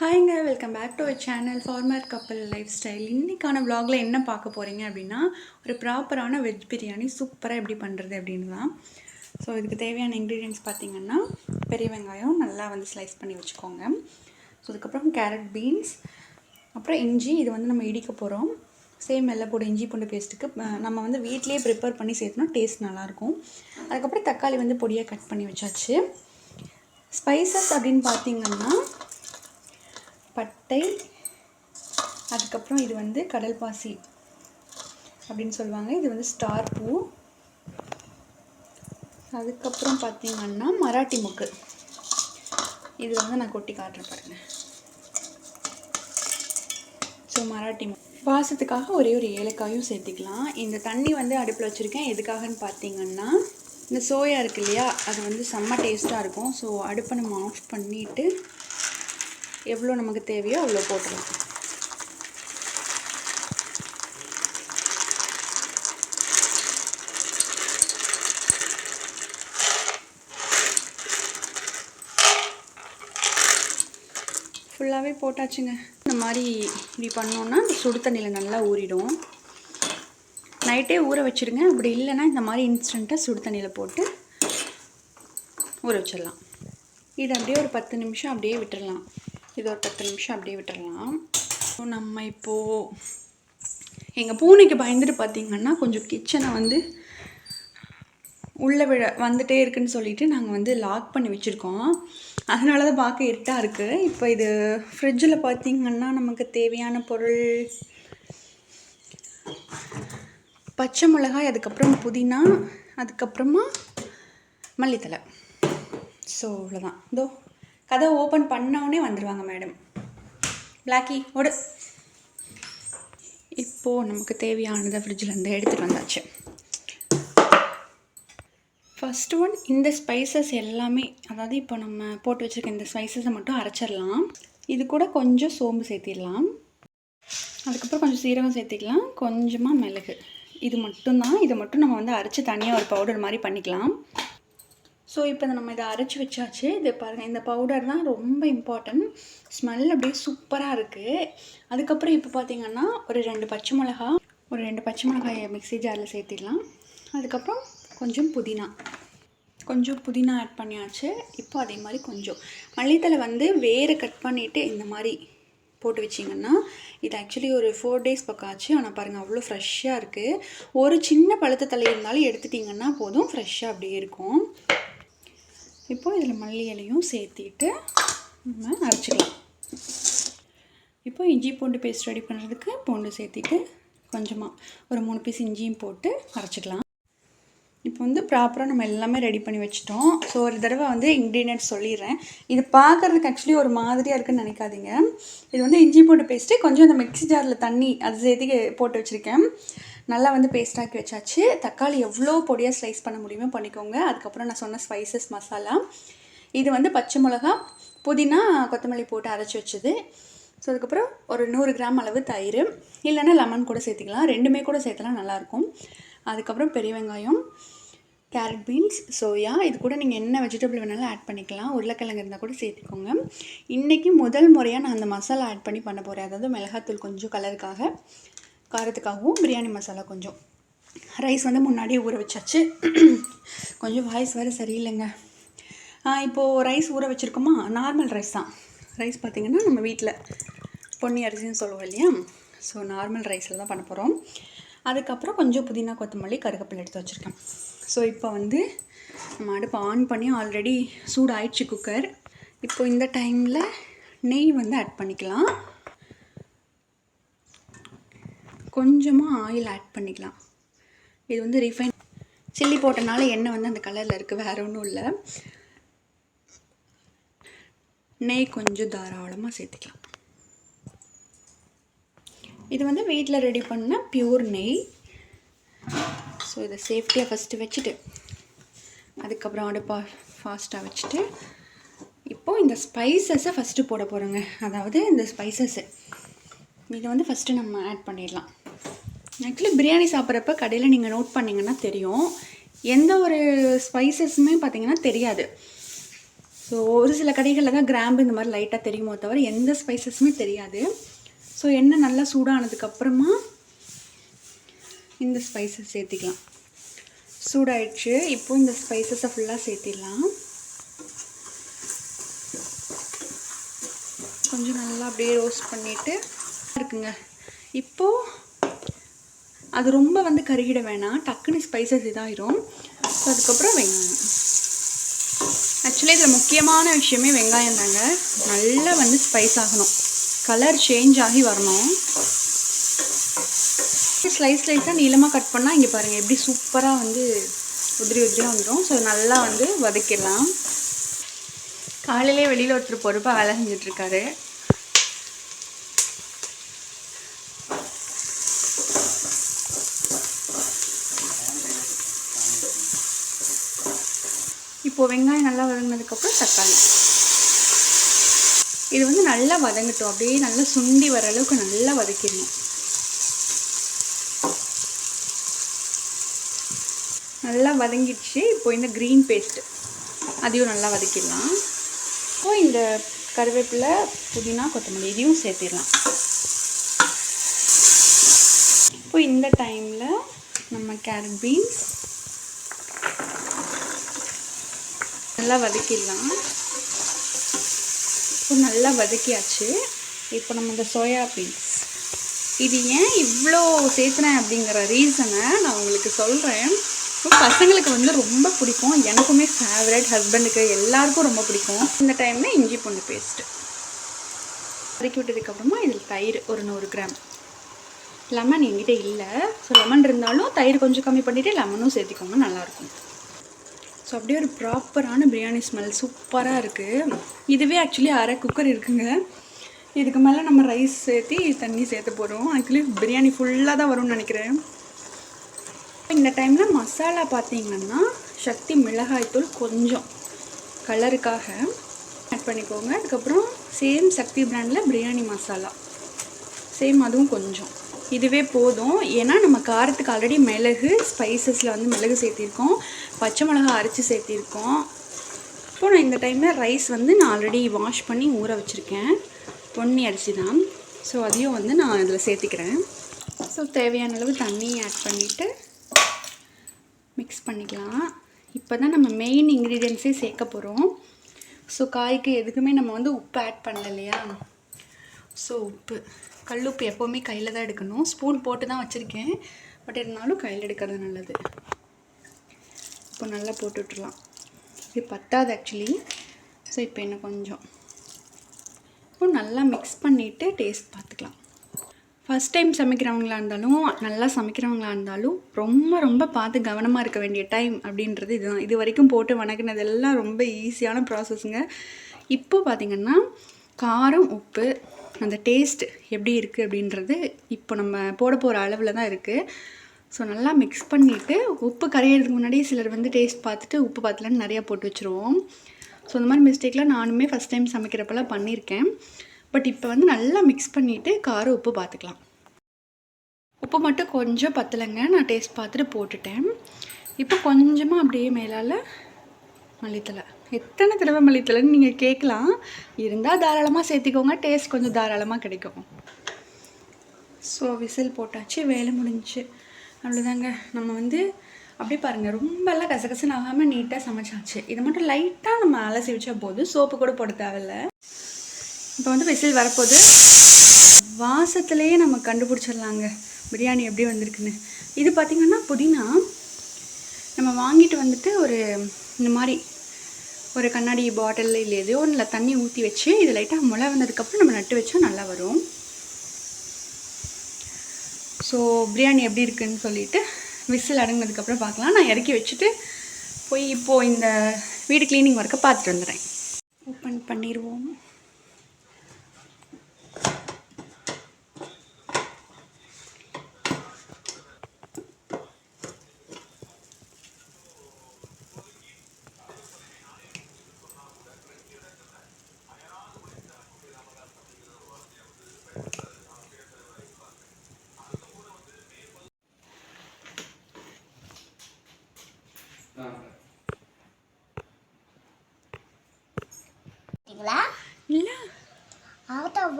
ஹாய்ங்க welcome back to our channel farmer கப்பல் life style இன்றைக்கான vlogல என்ன பார்க்க போகிறீங்க அப்படின்னா ஒரு ப்ராப்பரான வெஜ் பிரியாணி சூப்பராக எப்படி பண்ணுறது அப்படின்னு தான் ஸோ இதுக்கு தேவையான இன்க்ரீடியன்ஸ் பார்த்தீங்கன்னா பெரிய வெங்காயம் நல்லா வந்து ஸ்லைஸ் பண்ணி வச்சுக்கோங்க. ஸோ அதுக்கப்புறம் கேரட் பீன்ஸ் அப்புறம் இஞ்சி இது வந்து நம்ம இடிக்க போகிறோம் சேம் எல்லாம் போட இஞ்சி பூண்டு பேஸ்ட்டுக்கு நம்ம வந்து வீட்லேயே ப்ரிப்பேர் பண்ணி சேர்த்தோம்னா டேஸ்ட் நல்லாயிருக்கும். அதுக்கப்புறம் தக்காளி வந்து பொடியாக கட் பண்ணி வச்சாச்சு. ஸ்பைசஸ் அப்படின்னு பார்த்தீங்கன்னா பட்டை அதுக்கப்புறம் இது வந்து கடல் பாசி அப்படின்னு சொல்லுவாங்க. இது வந்து ஸ்டார் பூ. அதுக்கப்புறம் பார்த்தீங்கன்னா மராட்டி முக்கு. இது வந்து நான் கொட்டி காட்டுறேன் பாருங்க. ஸோ மராட்டி முக்கு வாசத்துக்காக ஒரே ஒரு ஏலக்காயும் சேர்த்துக்கலாம். இந்த தண்ணி வந்து அடுப்பில் வச்சுருக்கேன். எதுக்காகன்னு பார்த்தீங்கன்னா இந்த சோயா இருக்கு இல்லையா அது வந்து செம்ம டேஸ்ட்டாக இருக்கும். ஸோ அடுப்பை நம்ம ஆஃப் பண்ணிவிட்டு எவ்வளோ நமக்கு தேவையோ அவ்வளோ போட்டுடலாம் ஃபுல்லாகவே போட்டாச்சுங்க. இந்த மாதிரி இப்படி பண்ணோன்னா இந்த சுடு தண்ணியில் நல்லா ஊறிடும். நைட்டே ஊற வச்சுருங்க. அப்படி இல்லைன்னா இந்த மாதிரி இன்ஸ்டண்ட்டாக சுடு தண்ணியில் போட்டு ஊற வச்சிடலாம். இது அப்படியே ஒரு பத்து நிமிஷம் அப்படியே விட்டுடலாம் இது ஒரு பத்து நிமிஷம் அப்படியே விட்டுறலாம். ஸோ நம்ம இப்போது எங்கள் பூனைக்கு பயந்துட்டு பார்த்தீங்கன்னா கொஞ்சம் கிச்சனை வந்து உள்ளே விழ வந்துட்டே இருக்குன்னு சொல்லிட்டு நாங்கள் வந்து லாக் பண்ணி வச்சுருக்கோம். அதனால தான் பார்க்க இருட்டாக இருக்குது இப்போ இது ஃப்ரிட்ஜில் பார்த்தீங்கன்னா நமக்கு தேவையான பொருள் பச்சை மிளகாய் அதுக்கப்புறம் புதினா அதுக்கப்புறமா மல்லித்தலை ஸோ அவ்வளோதான் இதோ கதை ஓப்பன் பண்ணவுடனே வந்துடுவாங்க மேடம் பிளாக்கி ஓடு. இப்போது நமக்கு தேவையானதை ஃப்ரிட்ஜிலேருந்து எடுத்துகிட்டு வந்தாச்சு. ஃபஸ்ட் ஒன் இந்த ஸ்பைசஸ் எல்லாமே அதாவது இப்போ நம்ம போட்டு வச்சுருக்க இந்த ஸ்பைசஸை மட்டும் அரைச்சிடலாம். இது கூட கொஞ்சம் சோம்பு சேர்த்திடலாம். அதுக்கப்புறம் கொஞ்சம் சீரகம் சேர்த்திக்கலாம். கொஞ்சமாக மிளகு. இது மட்டும்தான். இதை மட்டும் நம்ம வந்து அரைச்சி தனியாக ஒரு பவுடர் மாதிரி பண்ணிக்கலாம். ஸோ இப்போ நம்ம இதை அரைச்சி வச்சாச்சு. இது பாருங்கள் இந்த பவுடர் தான் ரொம்ப இம்பார்ட்டன்ட் ஸ்மெல் அப்படியே சூப்பராக இருக்குது அதுக்கப்புறம் இப்போ பார்த்தீங்கன்னா ஒரு ரெண்டு பச்சை மிளகா ஒரு ரெண்டு பச்சை மிளகாயை மிக்ஸி ஜாரில் சேர்த்திடலாம். அதுக்கப்புறம் கொஞ்சம் புதினா. கொஞ்சம் புதினா ஆட் பண்ணியாச்சு. இப்போ அதே மாதிரி கொஞ்சம். மல்லித்தலை வந்து வேறு கட் பண்ணிவிட்டு இந்த மாதிரி போட்டு வச்சிங்கன்னா இது ஆக்சுவலி ஒரு ஃபோர் டேஸ் பக்கம் ஆச்சு. ஆனால் பாருங்கள் அவ்வளோ ஃப்ரெஷ்ஷாக இருக்குது ஒரு சின்ன பழுத்த தலை இருந்தாலும் எடுத்துட்டிங்கன்னா போதும் ஃப்ரெஷ்ஷாக அப்படியே இருக்கும். இப்போது இதில் மல்லி இலையும் சேர்த்திட்டு நம்ம அரைச்சிக்கலாம். இப்போ இஞ்சி பூண்டு பேஸ்ட் ரெடி பண்ணுறதுக்கு பூண்டு சேர்த்திட்டு கொஞ்சமாக ஒரு மூணு பீஸ் இஞ்சியும் போட்டு அரைச்சிக்கலாம். இப்போ வந்து ப்ராப்பராக நம்ம எல்லாமே ரெடி பண்ணி வச்சிட்டோம். ஸோ ஒரு தடவை வந்து இன்க்ரீடியன்ட்ஸ் சொல்லிடுறேன். இது பார்க்குறதுக்கு ஆக்சுவலி ஒரு மாதிரியாக இருக்குன்னு நினைக்காதீங்க. இது வந்து இஞ்சி பூண்டு பேஸ்ட்டு கொஞ்சம் இந்த மிக்ஸி ஜாரில் தண்ணி அது சேர்த்து போட்டு வச்சுருக்கேன். நல்லா வந்து பேஸ்டாக்கி வச்சாச்சு. தக்காளி எவ்வளோ பொடியாக ஸ்லைஸ் பண்ண முடியுமோ பண்ணிக்கோங்க. அதுக்கப்புறம் நான் சொன்ன ஸ்பைசஸ் மசாலா இது வந்து பச்சை மிளகா புதினா கொத்தமல்லி போட்டு அரைச்சி வச்சது. ஸோ அதுக்கப்புறம் ஒரு நூறு கிராம் அளவு தயிர். இல்லைன்னா லெமன் கூட சேர்த்துக்கலாம். ரெண்டுமே கூட சேர்த்தலாம் நல்லாயிருக்கும். அதுக்கப்புறம் பெரிய வெங்காயம் கேரட் பீன்ஸ் சோயா இது கூட நீங்கள் என்ன வெஜிடபிள் வேணாலும் ஆட் பண்ணிக்கலாம். உருளைக்கிழங்கு இருந்தால் கூட சேர்த்துக்கோங்க. இன்றைக்கி முதல் முறையாக நான் அந்த மசாலா ஆட் பண்ணி பண்ண போகிறேன் அதாவது மிளகாத்தூள் கொஞ்சம் கலருக்காக காரத்துக்காகவும் பிரியாணி மசாலா கொஞ்சம். ரைஸ் வந்து முன்னாடியே ஊற வச்சாச்சு. கொஞ்சம் வாய்ஸ் வேறு சரியில்லைங்க. இப்போது ரைஸ் ஊற வச்சுருக்கோமா? நார்மல் ரைஸ் தான். ரைஸ் பார்த்திங்கன்னா நம்ம வீட்டில் பொன்னி அரிசின்னு சொல்லுவோம் இல்லையா? ஸோ நார்மல் ரைஸில் தான் பண்ண போகிறோம் அதுக்கப்புறம் கொஞ்சம் புதினா கொத்தமல்லி கருகப்பில் எடுத்து வச்சுருக்கேன். ஸோ இப்போ வந்து நம்ம அடுப்பை ஆன் பண்ணி ஆல்ரெடி சூடு குக்கர் இப்போ இந்த டைமில் நெய் வந்து ஆட் பண்ணிக்கலாம். கொஞ்சமாக ஆயில் ஆட் பண்ணிக்கலாம். இது வந்து ரிஃபைன் சில்லி போட்டனால எண்ணெய் வந்து அந்த கலரில் இருக்குது வேறு ஒன்றும் இல்லை. நெய் கொஞ்சம் தாராளமாக சேர்த்துக்கலாம். இது வந்து வீட்டில் ரெடி பண்ண பியூர் நெய். ஸோ இதை சேஃப்டியாக ஃபஸ்ட்டு வச்சுட்டு அதுக்கப்புறம் அடுப்பா ஃபாஸ்ட்டாக வச்சுட்டு இப்போது இந்த ஸ்பைசஸை ஃபஸ்ட்டு போட போகிறோங்க அதாவது இந்த ஸ்பைசஸ்ஸு இதை வந்து ஃபஸ்ட்டு நம்ம ஆட் பண்ணிடலாம். ஆக்சுவலி பிரியாணி சாப்பிட்றப்ப கடையில் நீங்கள் நோட் பண்ணிங்கன்னா தெரியும். எந்த ஒரு ஸ்பைசஸுமே பார்த்தீங்கன்னா தெரியாது. ஸோ ஒரு சில கடைகளில் தான் கிராம்பு இந்த மாதிரி லைட்டாக தெரியுமோ தவிர எந்த ஸ்பைசஸுமே தெரியாது. ஸோ எண்ணெய் நல்லா சூடானதுக்கப்புறமா இந்த ஸ்பைசஸ் சேர்த்திக்கலாம். சூடாயிடுச்சு. இப்போ இந்த ஸ்பைசஸை ஃபுல்லாக சேர்த்திடலாம். கொஞ்சம் நல்லா அப்படியே ரோஸ்ட் பண்ணிவிட்டு இருக்குங்க. இப்போது அது ரொம்ப வந்து கருகிட வேணாம். டக்குன்னு ஸ்பைசஸ் இதாயிரும். ஸோ அதுக்கப்புறம் வெங்காயம். ஆக்சுவலி இதில் முக்கியமான விஷயமே வெங்காயம் தாங்க. நல்லா வந்து ஸ்பைஸ் ஆகணும். கலர் சேஞ்ச் ஆகி வரணும். ஸ்லைஸ் ஸ்லைஸாக நீளமாக கட் பண்ணால் இங்கே பாருங்கள் எப்படி சூப்பராக வந்து உதிரி உதிரியாக வந்துடும் ஸோ நல்லா வந்து வதக்கிடலாம். காலையிலே வெளியில் ஒருத்தர் பொறுப்பாக வேலை செஞ்சிட்ருக்காரு இப்போது வெங்காயம் நல்லா வதங்கினதுக்கப்புறம் தக்காளி. இது வந்து நல்லா வதங்கட்டும். அப்படியே நல்லா சுண்டி வர அளவுக்கு நல்லா வதக்கிடணும். நல்லா வதங்கிடுச்சு. இப்போ இந்த க்ரீன் பேஸ்ட்டு அதையும் நல்லா வதக்கிடலாம். இப்போ இந்த கருவேப்பிலை புதினா கொத்தமல்லி இதையும் சேர்த்திடலாம். இப்போ இந்த டைமில் நம்ம கேரட் பீன்ஸ் நல்லா வதக்கிடலாம். இப்போ நல்லா வதக்கியாச்சு. இப்போ நம்ம இந்த சோயா பீன்ஸ் இது ஏன் இவ்வளோ சேர்த்துனேன் அப்படிங்கிற ரீசனை நான் உங்களுக்கு சொல்கிறேன் இப்போ பசங்களுக்கு வந்து ரொம்ப பிடிக்கும். எனக்குமே ஃபேவரட் ஹஸ்பண்டுக்கு எல்லாருக்கும் ரொம்ப பிடிக்கும். இந்த டைமில் இஞ்சி பூண்டு பேஸ்ட்டு வதக்கி விட்டதுக்கப்புறமா இதில் தயிர் ஒரு நூறு கிராம். லெமன் என்கிட்ட இல்லை. ஸோ லெமன் இருந்தாலும் தயிர் கொஞ்சம் கம்மி பண்ணிவிட்டு லெமனும் சேர்த்திக்கோங்க நல்லாயிருக்கும் ஸோ அப்படியே ஒரு ப்ராப்பரான பிரியாணி ஸ்மெல். சூப்பராக இருக்குது இதுவே ஆக்சுவலி அரை குக்கர் இருக்குங்க. இதுக்கு மேலே நம்ம ரைஸ் சேர்த்து தண்ணி சேர்த்து போகிறோம் ஆக்சுவலி பிரியாணி ஃபுல்லாக தான் வரும்னு நினைக்கிறேன். இந்த டைமில் மசாலா பார்த்தீங்கன்னா சக்தி மிளகாய்த்தூள் கொஞ்சம். கலருக்காக ஆட் பண்ணிக்கோங்க. அதுக்கப்புறம் சேம் சக்தி பிராண்டில் பிரியாணி மசாலா. சேம் அதுவும் கொஞ்சம். இதுவே போதும். ஏன்னா நம்ம காரத்துக்கு ஆல்ரெடி மிளகு ஸ்பைசஸில் வந்து மிளகு சேர்த்திருக்கோம். பச்சை மிளகா அரைச்சி சேர்த்திருக்கோம். இப்போ நான் இந்த டைமில் ரைஸ் வந்து நான் ஆல்ரெடி வாஷ் பண்ணி ஊற வச்சுருக்கேன். பொன்னி அரிசி தான். ஸோ அதையும் வந்து நான் இதில் சேர்த்திக்கிறேன். ஸோ தேவையான அளவு தண்ணி ஆட் பண்ணிவிட்டு மிக்ஸ் பண்ணிக்கலாம். இப்போ தான் நம்ம மெயின் இன்க்ரீடியன்ஸே சேர்க்க போகிறோம் ஸோ காய்க்கு எதுக்குமே நம்ம வந்து உப்பு ஆட் பண்ணல இல்லையா ஸோ உப்பு கல் உப்பு எப்போவுமே கையில் தான் எடுக்கணும். ஸ்பூன் போட்டு தான் வச்சுருக்கேன். பட் இருந்தாலும் கையில் எடுக்கிறது நல்லது. இப்போ நல்லா போட்டு விட்டுறலாம் இது பத்தாது ஆக்சுவலி ஸோ இப்போ இன்னும் கொஞ்சம். இப்போ நல்லா மிக்ஸ் பண்ணிவிட்டு டேஸ்ட் பார்த்துக்கலாம். ஃபஸ்ட் டைம் சமைக்கிறவங்களாக இருந்தாலும் நல்லா சமைக்கிறவங்களாக இருந்தாலும் ரொம்ப ரொம்ப பார்த்து கவனமாக இருக்க வேண்டிய டைம் அப்படின்றது இதுதான். இது வரைக்கும் போட்டு வணக்கினதெல்லாம் ரொம்ப ஈஸியான ப்ராசஸ்ங்க இப்போ பார்த்திங்கன்னா காரம் உப்பு அந்த டேஸ்ட் எப்படி இருக்குது அப்படின்றது இப்போ நம்ம போட போகிற அளவில் தான் இருக்குது ஸோ நல்லா மிக்ஸ் பண்ணிவிட்டு உப்பு கரையிறதுக்கு முன்னாடி சிலர் வந்து டேஸ்ட் பார்த்துட்டு உப்பு பார்த்துலன்னு நிறையா போட்டு வச்சுருவோம். ஸோ இந்த மாதிரி மிஸ்டேக்லாம் நானுமே ஃபஸ்ட் டைம் சமைக்கிறப்பெல்லாம் பண்ணியிருக்கேன். பட் இப்போ வந்து நல்லா மிக்ஸ் பண்ணிவிட்டு காரம் உப்பு பார்த்துக்கலாம் உப்பு மட்டும் கொஞ்சம் பத்தலைங்க. நான் டேஸ்ட் பார்த்துட்டு போட்டுட்டேன். இப்போ கொஞ்சமாக அப்படியே மேலால் மல்லித்தலை எத்தனை தடவை நீங்கள் கேட்கலாம். இருந்தால் தாராளமாக சேர்த்திக்கோங்க. டேஸ்ட் கொஞ்சம் தாராளமாக கிடைக்கும். ஸோ விசில் போட்டாச்சு வேலை முடிஞ்சு. அவ்வளோதாங்க நம்ம வந்து அப்படியே பாருங்கள் ரொம்பலாம் கசகசன் ஆகாமல் நீட்டாக சமைச்சாச்சு. இதை மட்டும் லைட்டாக நம்ம அலசி வச்சா போதும். சோப்பு கூட போட தேவையில்ல. இப்போ வந்து விசில் வரப்போகுது. வாசத்துலேயே நம்ம கண்டுபிடிச்சிடலாங்க. பிரியாணி எப்படி வந்திருக்குன்னு. இது பார்த்திங்கன்னா புதினா. நம்ம வாங்கிட்டு வந்துட்டு ஒரு இந்த மாதிரி ஒரு கண்ணாடி பாட்டில் இல்லை எதையோ ஒன்றில் தண்ணி ஊற்றி வச்சு இது லைட்டாக முளை வந்ததுக்கப்புறம் நம்ம நட்டு வச்சா நல்லா வரும். ஸோ பிரியாணி எப்படி இருக்குன்னு சொல்லிட்டு விசில் அடங்கினதுக்கப்புறம் பார்க்கலாம். நான் இறக்கி வச்சுட்டு போய் இப்போது இந்த வீடு க்ளீனிங் ஒர்க்கை பார்த்துட்டு வந்துடுறேன். ஓப்பன் பண்ணிடுவோம்.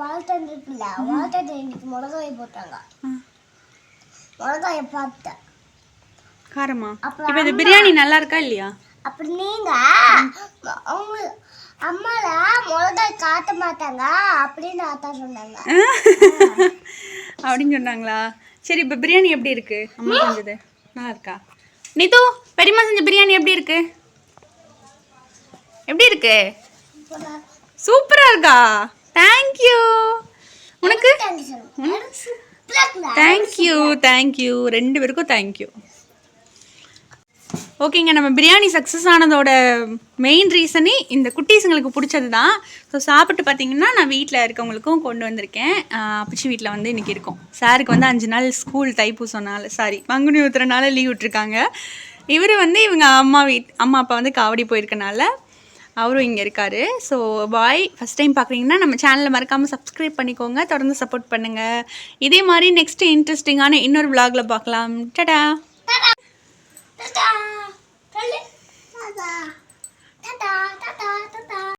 வாழ்த்தன் இருக்குல்ல வாழ்த்தன் இன்னைக்கு மிளகாய் போட்டாங்க. மிளகாய பார்த்தேன் காரமா? இப்போ இது பிரியாணி நல்லா இருக்கா இல்லையா? அப்படி நீங்க அவங்க அம்மால மிளகாய் காட்ட மாட்டாங்க அப்படின்னு ஆத்தா சொன்னாங்க. அப்படின்னு சொன்னாங்களா? சரி இப்போ பிரியாணி எப்படி இருக்கு? அம்மா செஞ்சது நல்லா இருக்கா நிது பெரியம்மா செஞ்ச பிரியாணி எப்படி இருக்கு? எப்படி இருக்கு? சூப்பரா இருக்கா? தேங்க்யூ உனக்கு? தேங்க்யூ தேங்க்யூ ரெண்டு பேருக்கும் தேங்க்யூ ஓகேங்க நம்ம பிரியாணி சக்ஸஸ் ஆனதோட மெயின் ரீசனே இந்த குட்டீஸுங்களுக்கு பிடிச்சது தான் ஸோ சாப்பிட்டு பார்த்தீங்கன்னா நான் வீட்டில் இருக்கவங்களுக்கும் கொண்டு வந்திருக்கேன். அப்பச்சி வீட்டில் வந்து இன்றைக்கி இருக்கோம். சாருக்கு வந்து அஞ்சு நாள் ஸ்கூல் தைப்பூசம்னால சாரி பங்குனி உத்திரனால லீவ் விட்டுருக்காங்க. இவர் வந்து இவங்க அம்மா வீட் அம்மா அப்பா வந்து காவடி போயிருக்கனால அவரும் இங்கே இருக்கார். ஸோ பாய் ஃபஸ்ட் டைம் பார்க்குறீங்கன்னா நம்ம சேனலை மறக்காமல் சப்ஸ்கிரைப் பண்ணிக்கோங்க. தொடர்ந்து சப்போர்ட் பண்ணுங்கள் இதே மாதிரி நெக்ஸ்ட் இன்ட்ரெஸ்டிங்கான இன்னொரு விலாகில் பார்க்கலாம் டடா Ta-da!